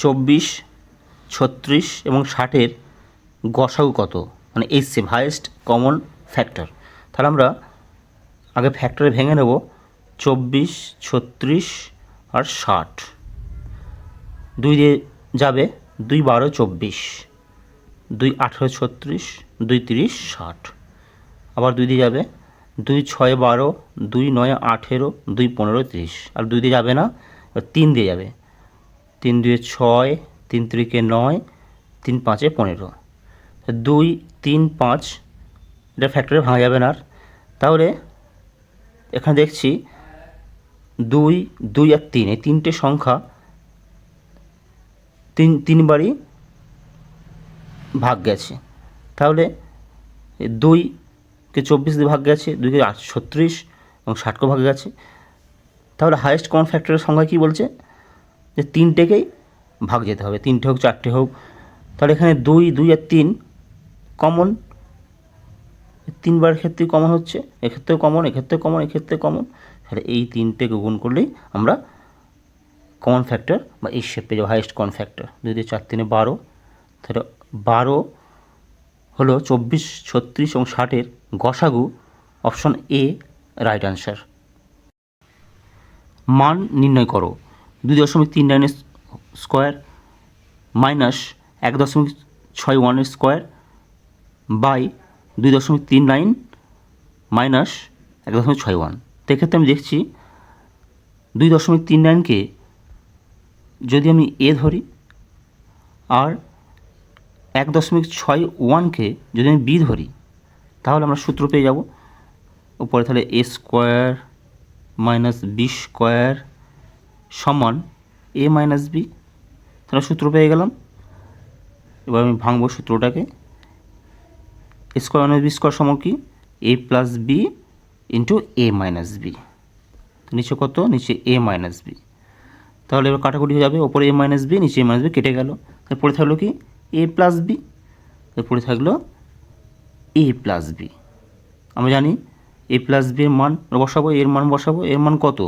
চব্বিশ, ছত্রিশ এবং ষাটের গসাগু কত? মানে এসছে হায়েস্ট কমন ফ্যাক্টর তাহলে আমরা আগে ফ্যাক্টরে ভেঙে নেব, চব্বিশ, ছত্রিশ আর ষাট। দুই দিয়ে যাবে, দুই বারো, চব্বিশ। দুই আঠেরো, ছত্রিশ, দুই তিরিশ, ষাট। আবার দুই দিয়ে যাবে, দুই ছয় বারো, দুই নয় আঠেরো, দুই পনেরো, তিরিশ। আর দুই দিয়ে যাবে না, তিন দিয়ে যাবে। তিন দুয়ে ছয়, তিন তিরিকে নয়, তিন পাঁচে পনেরো। দুই, তিন পাঁচ, এটা ফ্যাক্টরে ভাঙা যাবে না আর। তাহলে এখানে দেখছি দুই দুই আর তিন, এই তিনটে সংখ্যা তিন, তিনবারই ভাগ গেছে। তাহলে দুইকে চব্বিশ দিয়ে ভাগ গেছে, দুইকে আট ছত্রিশ এবং ষাটকে ভাগ গেছে। তাহলে হায়েস্ট কমন ফ্যাক্টরের সংখ্যা কী বলছে? যে তিনটেকেই ভাগ যেতে হবে, তিনটে হোক, চারটে হোক। তাহলে এখানে দুই দুই আর তিন কমন তিনবার ক্ষেত্রে কমন হচ্ছে, এক্ষেত্রেও কমন এক্ষেত্রে কমন এক্ষেত্রে কমন তাহলে এই তিনটেকে গুণ করলেই আমরা কমন ফ্যাক্টর বা এই শেপে যাব হাইয়েস্ট কমন ফ্যাক্টর দুই দিয়ে চার তিনে বারো, তাহলে বারো হলো চব্বিশ, ছত্রিশ এবং ষাটের গসাগু অপশন এ রাইট আনসার মান নির্ণয় করো। দুই দশমিক তিন নাইনের স্কোয়ার মাইনাস এক দশমিক ছয় ওয়ানের স্কোয়ার বাই দুই দশমিক তিন নাইন মাইনাস এক দশমিক ছয় ওয়ান তো এক্ষেত্রে আমি দেখছি দুই দশমিক তিন নাইনকে যদি আমি এ ধরি আর এক দশমিক ছয় ওয়ানকে যদি আমি বি ধরি, তাহলে আমরা সূত্র পেয়ে যাব। উপরে তাহলে A square minus B square সমান এ মাইনাস বি তাহলে সূত্র পেয়ে গেলাম। এবার আমি ভাঙবো সূত্রটাকে। স্কোয়ার মাইনাস বি স্কোয়ার সমান কি? A plus B into A minus B নিচে কত? নিচে এ মাইনাস বি তাহলে এবার কাটাকুটি হয়ে যাবে। ওপরে এ মাইনাস বি নিচে এ মাইনাস বি কেটে গেল। তারপরে থাকল কি? এ প্লাস বি এরপরে থাকল এ প্লাস বি আমরা জানি এ প্লাস বির মান বসাবো এর মান বসাবো। এর মান কত?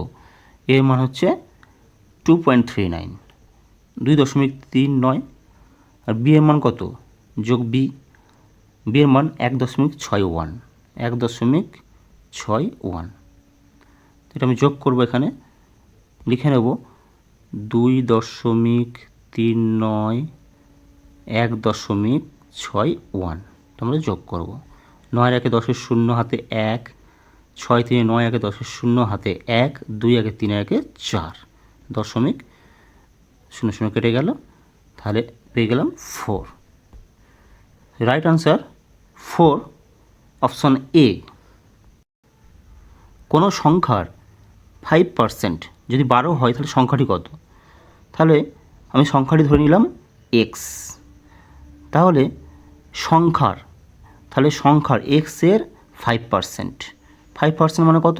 এর মান হচ্ছে টু পয়েন্ট থ্রি নাইন দুই দশমিক তিন নয়, আর বি এর মান কত? যোগ বি বি এর মান এক দশমিক ছয় ওয়ান এক দশমিক ছয় ওয়ান এটা আমি যোগ করব এখানে, লিখে নেব দুই দশমিক তিন নয়, এক দশমিক ছয় ওয়ান আমরা যোগ করব। নয় একে দশের শূন্য হাতে এক, ছয় তিনে নয় একে দশের শূন্য হাতে এক, দুই একে তিন একে চার। দশমিক, শূন্য শূন্য কেটে গেল, তাহলে পেয়ে গেলাম four right answer four option A কোনো সংখ্যার ফাইভ পার্সেন্ট যদি বারো হয়, তাহলে সংখ্যাটি কত? তাহলে আমি সংখ্যাটি ধরে নিলাম এক্স তাহলে সংখ্যার তাহলে সংখ্যার এক্সের ফাইভ পার্সেন্ট ফাইভ পার্সেন্ট মানে কত?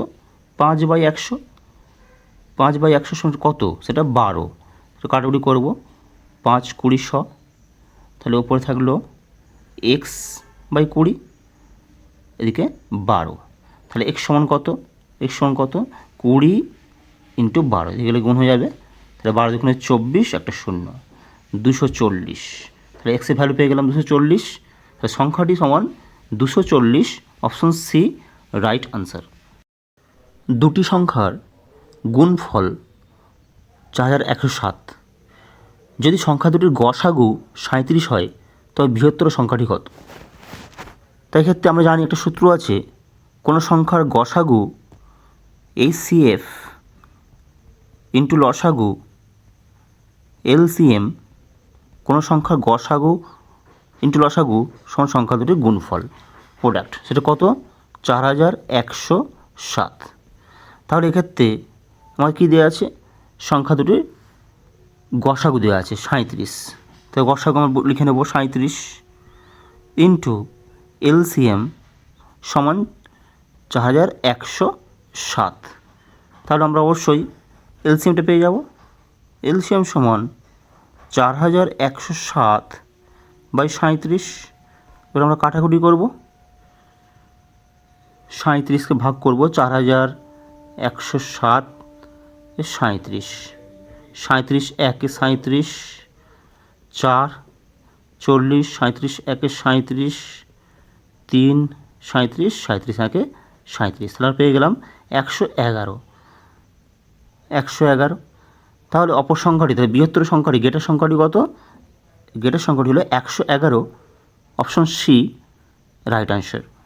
পাঁচ বাই একশো। পাঁচ বাই একশো কত? সেটা বারো। তো কাটাকুটি করব। পাঁচ কুড়ি শ। তাহলে ওপরে থাকল এক্স বাই কুড়ি, এদিকে বারো। তাহলে এক্স সমান কত? এক্স সমান কত? কুড়ি ইন্টু বারো। এগুলো গুণ হয়ে যাবে। তাহলে বারো দুগুণে চব্বিশ, একটা শূন্য। দুশো চল্লিশ। তাহলে এক্সের ভ্যালু পেয়ে গেলাম দুশো চল্লিশ। তাহলে সংখ্যাটি সমান দুশো চল্লিশ অপশন সি রাইট আনসার দুটি সংখ্যার গুণফল চার হাজার একশো সাত। যদি সংখ্যা দুটির গসাগু সাঁত্রিশ হয়, তবে বৃহত্তর সংখ্যাটি কত? তাই ক্ষেত্রে আমরা জানি একটা সূত্র আছে, কোনো সংখ্যার গসাগু এইচ সি এফ ইন্টু লসাগু এলসিএম কোনো সংখ্যার গসাগু ইন্টু লসাগু সমান সংখ্যা দুটির গুণফল। প্রোডাক্ট সেটা কত? চার হাজার একশো সাত। তাহলে এক্ষেত্রে আমার কী দেওয়া আছে? সংখ্যা দুটির গসাগু দেওয়া আছে সাঁত্রিশ তো গসাগু আমরা লিখে নেব সাঁত্রিশ ইন্টু এলসিএম সমান চার হাজার একশো সাত। তাহলে আমরা অবশ্যই এলসিএমটা পেয়ে যাব। এলসিএম সমান চার হাজার একশো সাত বাই সাঁত্রিশ এবার আমরা কাটাকুটি করব। সাঁত্রিশকে ভাগ করব চার হাজার একশো সাত সাঁত্রিশ সাঁত্রিশ একে সাঁত্রিশ চার, চল্লিশ সাঁত্রিশ একে সাঁত্রিশ তিন সাঁত্রিশ সাঁত্রিশ একে সাঁত্রিশ তাহলে পেয়ে গেলাম একশো এগারো। একশো এগারো। তাহলে অপর সংখ্যাটি, তাহলে বৃহত্তর সংখ্যাটি, গেটের সংখ্যাটি কত? গেটের সংখ্যাটি হলো একশো এগারো। Option C, right answer.